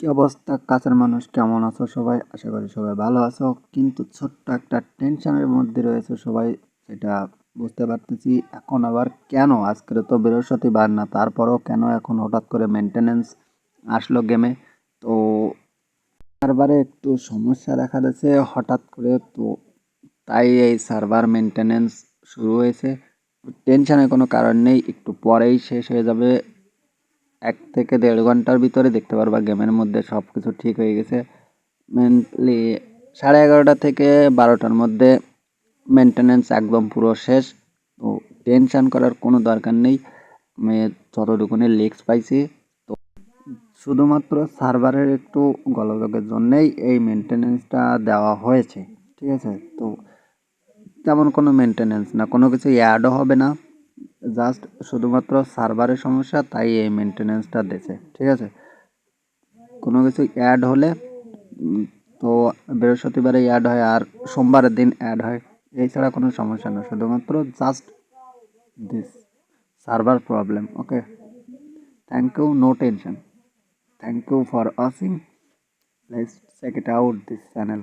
কি অবস্থা? কাছের মানুষ কেমন আছো সবাই? আশা করি সবাই ভালো আছো। কিন্তু ছোট্ট একটা টেনশনের মধ্যে রয়েছে সবাই, সেটা বুঝতে পারতেছি। এখন আবার কেন? আজকের তো বৃহস্পতিবার না, তারপরও কেন এখন হঠাৎ করে মেনটেনেন্স আসলো গেমে তো সার্ভারে একটু সমস্যা দেখা যাচ্ছে হঠাৎ করে, তো তাই এই সার্ভার মেনটেনেন্স শুরু হয়েছে। টেনশনের কোনো কারণ নেই, একটু পরেই শেষ হয়ে যাবে। এক থেকে দেড় ঘণ্টার ভিতরে দেখতে পারবা গেমের মধ্যে সব কিছু ঠিক হয়ে গেছে। মেনলি সাড়ে এগারোটা থেকে বারোটার মধ্যে মেনটেনেন্স একদম পুরো শেষ। তো টেনশান করার কোনো দরকার নেই। আমি যতটুকুনি লিক্স পাইছি, তো শুধুমাত্র সার্ভারের একটু গোলযোগের জন্যেই এই মেনটেনেন্সটা দেওয়া হয়েছে, ঠিক আছে? তো তেমন কোনো মেনটেনেন্স না, কোনো কিছু অ্যাডও হবে না। জাস্ট শুধুমাত্র সার্ভারের সমস্যা, তাই এই মেনটেনেন্সটা দিয়েছে, ঠিক আছে? কোনো কিছু অ্যাড হলে তো বৃহস্পতিবারে অ্যাড হয় আর সোমবারের দিন অ্যাড হয় এছাড়া কোনো সমস্যা না, শুধুমাত্র just this server problem okay thank you no tension thank you for watching let's check it out this channel